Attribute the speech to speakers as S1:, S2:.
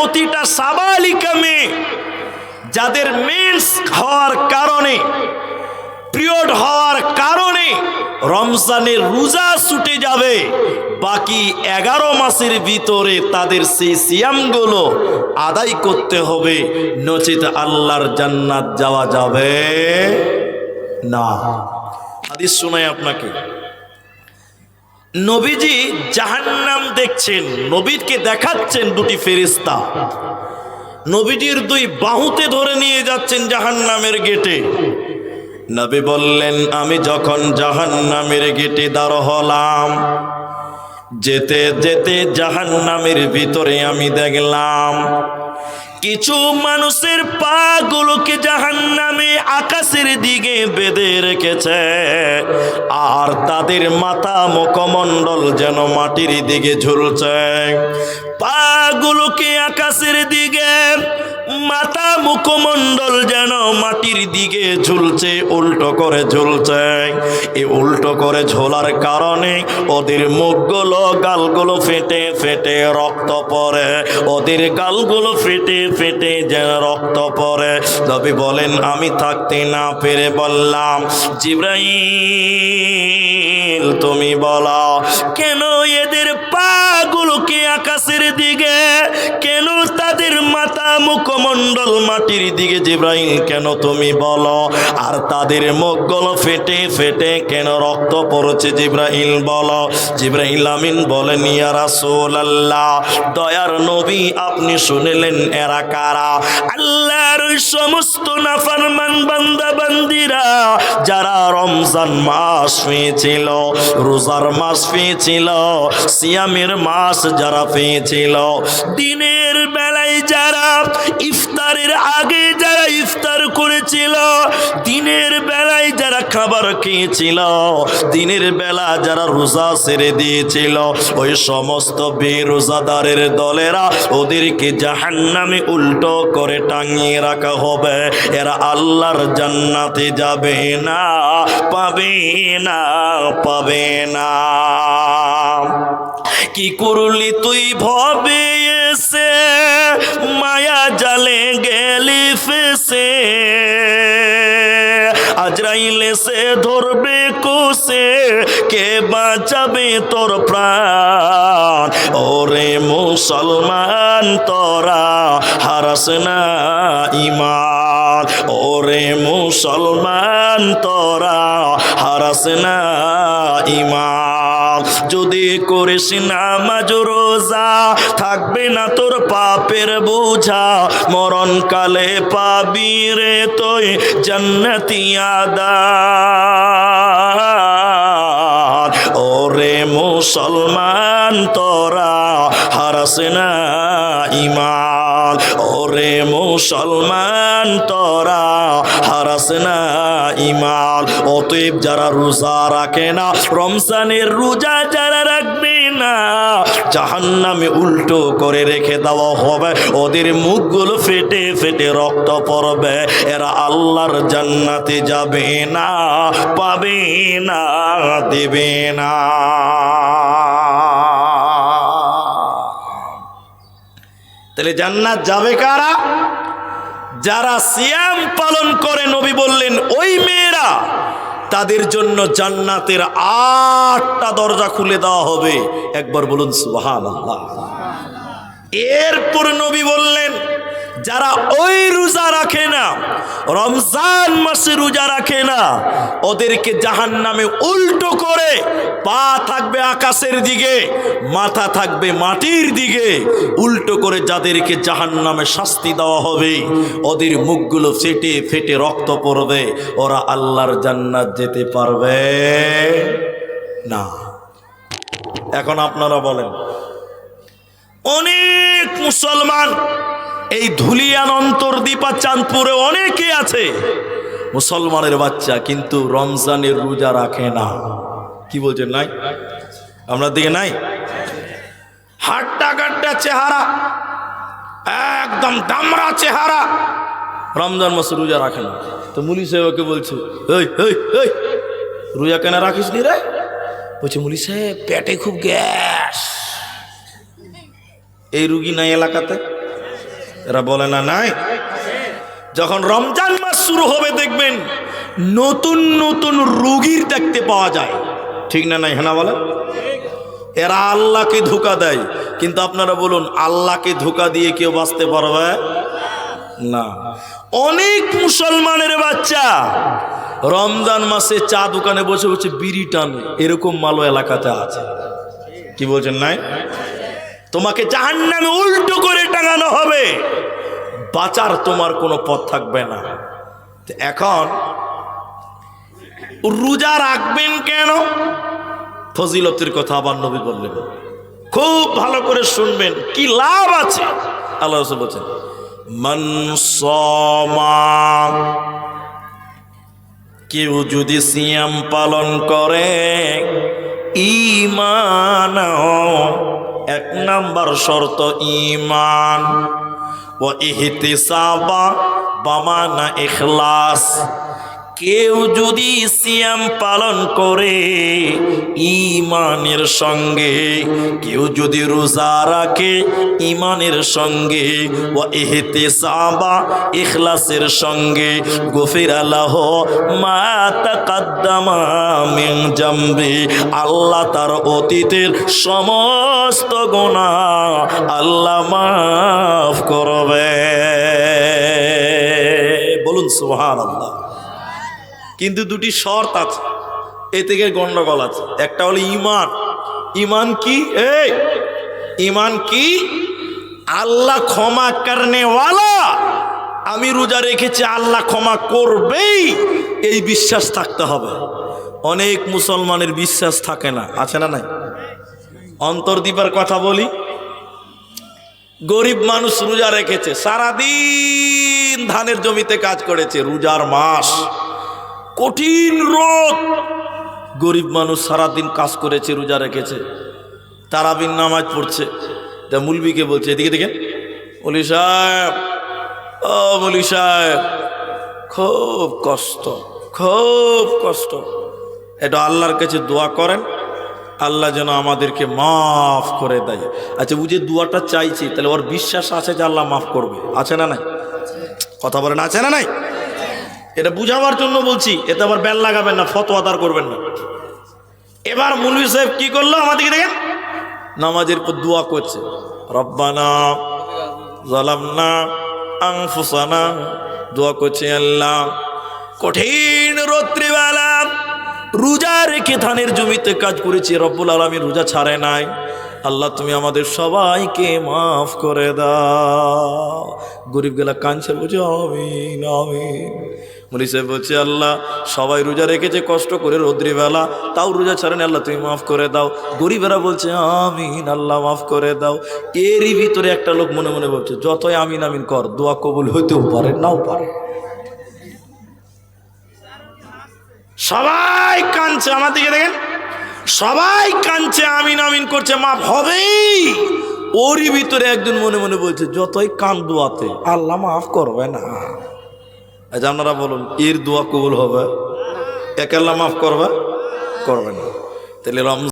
S1: প্রতিটা সাবালিকা মেয়ে যাদের মেন্স হওয়ার কারণে পিরিয়ড হওয়ার কারণে রমজানের রোজা ছুটে যাবে, বাকি এগারো মাসের ভিতরে তাদের সেই সিয়ামগুলো আদায় করতে হবে। নচিত আল্লাহর জান্নাত যাওয়া যাবে না। হাদিস শোনাই আপনাকে। নবীজি জাহান্নাম দেখছেন নবীরকে দেখাচ্ছেন দুটি ফেরিস্তা নবীজির দুই বাহুতে ধরে নিয়ে যাচ্ছেন জাহান্নামের গেটে। নবী বললেন, আমি যখন জাহান্নামের গেটে দাঁড় হলাম, যেতে যেতে জাহান্নামের ভিতরে আমি দেখলাম, কিছু মানুষের পা গুলোকে জাহান নামে আকাশের দিকে বেঁধে রেখেছে। আর তাদের মাথা মুখমণ্ডল যেন মাটির দিকে ঝুলছে। পাগুলোকে আকাশের দিকে, মাথা মুখমণ্ডল যেন মাটির দিকে ঝুলছে, উল্টো করে ঝুলছে। এই উল্টো করে ঝোলার কারণে ওদের মুখগুলো, গালগুলো ফেটে ফেটে রক্ত পড়ে। ওদের গালগুলো ফেটে ফেটে যেন রক্ত পড়ে। তবে বলেন, আমি থাকতে না পেরে বললাম, জিব্রাইল, তুমি বলো, কেন এদের পাগুলোকে আকাশের দিকে, কেন তাদের মাথা মুখমণ্ডল মাটির দিকে, জিব্রাইল, কেন তুমি বলো, আর তাদের মুখগুলো ফেটে ফেটে কেন রক্ত পড়ছে, জিব্রাইল, বলো, জিব্রাইল আমিন বলেন রাসূলুল্লাহ, দয়ার নবী আপনি শুনলেন, এরা কারা? আল্লাহর সমস্ত নাফরমান বান্দা বান্দিরা যারা রমজান মাস পেয়েছিল রোজার মাস পেয়েছিল সিয়ামের মাস যারা পেয়েছিল দিনের যারা ইফতারের আগে যারা ইফতার করেছিল, দিনের বেলায় যারা খাবার খেয়েছিল, দিনের বেলা যারা রোজা ছেড়ে দিয়েছিল, ওই সমস্ত বেরোজাদারের দলেরা ওদেরকে জাহান্নামে উল্টো করে টাঙিয়ে রাখা হবে। এরা আল্লাহর জান্নাতে যাবে না, পাবে না পাবে না। কি করলি তুই ভবে এসে মায়া জালে গেলি ফেসে। আজরাইলে সে ধরবে কোসে, কে বাঁচাবে তোর প্রাণ? ওরে মুসলমান তোরা, হারাস না ইমান ওরে মুসলমান তোরা, হারাস না ইমান যদি করিস নামাজ রোজা, থাকবে না তোর পাপের বোঝা। মরণকালে পাবি রে তুই জান্নাতি আদার ওরে মুসলমান, তোরা হারাস না ইমান। ওরে মুসলমান তোরা হারাস না ইমান অতএব যারা রোজা রাখে না, রমজানের রোজা যারা রাখবে না, জাহান্নামে উল্টো করে রেখে দেওয়া হবে। ওদের মুখগুলো ফেটে ফেটে রক্ত পড়বে। এরা আল্লাহর জান্নাতে যাবে না, পাবে না, দেবে না। তাহলে জান্নাত যাবে কারা? যারা সিয়াম পালন করে, নবী বললেন, ওই মেয়েরা, তাদের জন্য জান্নাতের আটটা দরজা খুলে দেওয়া হবে। একবার বলুন সুবহান এরপর নবী বললেন যারা ওই রোজা রাখে না, রমজান মাসে রোজা রাখে না, ওদেরকে জাহান নামে উল্টো করে পা থাকবে আকাশের দিকে, মাথা থাকবে মাটির দিকে, উল্টো করে যাদেরকে জাহান নামে শাস্তি দেওয়া হবে, ওদের মুখগুলো ফেটে ফেটে রক্ত পড়বে, ওরা আল্লাহর জান্নাত যেতে পারবে না। এখন আপনারা বলেন, অনেক মুসলমান এই ধুলিয়ান অন্তর্দীপা চাঁদপুরে অনেকে আছে। মুসলমানের বাচ্চা কিন্তু রমজানের রোজা রাখে না। কি বলছেন নাই? আপনার দিকে নাই? হাট্টা কাট্টা চেহারা, একদম দামরা চেহারা। রমজান মাসে রোজা রাখে না। তো মুলি সাহেবকে বলছে, এই এই এই, রোজা কেন রাখিস নি রে? বলছে, মুলি সাহেব, পেটে খুব গ্যাস। এই রুগী নাই এলাকাতে? এরা বলে না, নাই। যখন রমজান মাস শুরু হবে, দেখবেন নতুন নতুন রুগীর দেখতে পাওয়া যায়। ঠিক না নাই হেনা বলে এরা আল্লাহকে ধোকা দেয়। কিন্তু আপনারা বলুন, আল্লাহকে ধোকা দিয়ে কেউ বাঁচতে পারবে? না। অনেক মুসলমানের বাচ্চা রমজান মাসে চা দোকানে বসে বসে বিড়ি টানে। এরকম মালো এলাকাতে আছে। কি বলছেন, নাই? তোমাকে জাহান্নামে উল্টো করে টাঙানো হবে। বাঁচার তোমার কোনো পথ থাকবে না। এখন, রোজা রাখবেন কেন? ফজিলতের কথা আবার নবী বললেন। খুব ভালো করে শুনবেন, কি লাভ আছে? আল্লাহ বলছেন মনসমা কেউ যদি সিয়াম পালন করে ইমান এক নাম্বার শর্ত ইমান ও ইহতিসাবা বামানা ইখলাস। কেউ যদি সিয়াম পালন করে ইমানের সঙ্গে, কেউ যদি রোজা রাখে ইমানের সঙ্গে ও এহেতে সাবা ইখলাসের সঙ্গে, গফির আল্লাহ, মা তাকাদ্দামা মিন জামবি আল্লাহ তার অতীতের সমস্ত গোনা আল্লাহ মাফ করবে। বলুন সুবহানাল্লাহ। কিন্তু দুটি শর্ত আছে। এ থেকে গন্ডগোল আছে। একটা হলো ইমান ইমান কি? এই ইমান কি? আল্লাহ ক্ষমা করনে ওয়ালা আমি রোজা রেখেছি, আল্লাহ ক্ষমা করবেই। এই বিশ্বাস থাকতে হবে। অনেক মুসলমানের বিশ্বাস থাকে না। আছে না নাই? অন্তর্দীপের কথা বলি। গরিব মানুষ রোজা রেখেছে, সারাদিন ধানের জমিতে কাজ করেছে, রোজার মাস। কঠিন রোগ। গরিব মানুষ সারাদিন কাজ করেছে, রোজা রেখেছে তারাবিন নামাজ পড়ছে। তা মুলবিকে বলছে, এদিকে দেখেন। বলি, সাহেব, ও বলি, সাহেব, খুব কষ্ট খুব কষ্ট। এটা আল্লাহর কাছে দোয়া করেন, আল্লাহ যেন আমাদেরকে মাফ করে দেয়। আচ্ছা যে দোয়াটা চাইছি, তাহলে ওর বিশ্বাস আছে যে আল্লাহ মাফ করবে? আছে না নাই? কথা বলেন, আছে না নাই? এটা বুঝাবার জন্য বলছি, এতে আবার বেল লাগাবেন না, ফতোয়া ফতোয়াদার করবেন না। এবার মুলবি সাহেব কি করল আমাদেরকে দেখেন? নামাজের পর দোয়া করছে। রব্বানা জালামনা আংফুসানা দোয়া করছে আল্লাহ। কঠিন রত্রিবেলা রোজা রেখে ধানের জমিতে কাজ করেছি, রব্বুল আলমী রোজা ছাড়ে নাই। আল্লাহ, তুমি আমাদের সবাইকে মাফ করে দাও। গরিব গেলা কাঁদছে, বলছে, আমিন আমিন। মলি সাহেব বলছে, আল্লাহ, সবাই রোজা রেখেছে, কষ্ট করে রৌদ্রিবেলা তাও রোজা ছাড়েন, আল্লাহ, তুমি মাফ করে দাও। গরিবেরা বলছে, আমিন, আল্লাহ, মাফ করে দাও। এরই ভিতরে একটা লোক মনে মনে বলছে যতই আমিন আমিন কর, দোয়া কবুল হইতেও পারে, নাও পারে। সবাই কাঁদছে, আমার দিকে দেখেন। সবাই কাঁদছে, আমিন আমিন করছে, মাফ হবেই। ওরই ভিতরে একজন মনে মনে বলছে, যতই কান দোয়াতে আল্লাহ, মাফ করবে না। আচ্ছা আপনারা বলুন এর দোয়া কবুল হবে? এক আল্লাহ মাফ করবে? করবে না। তাহলে রমজান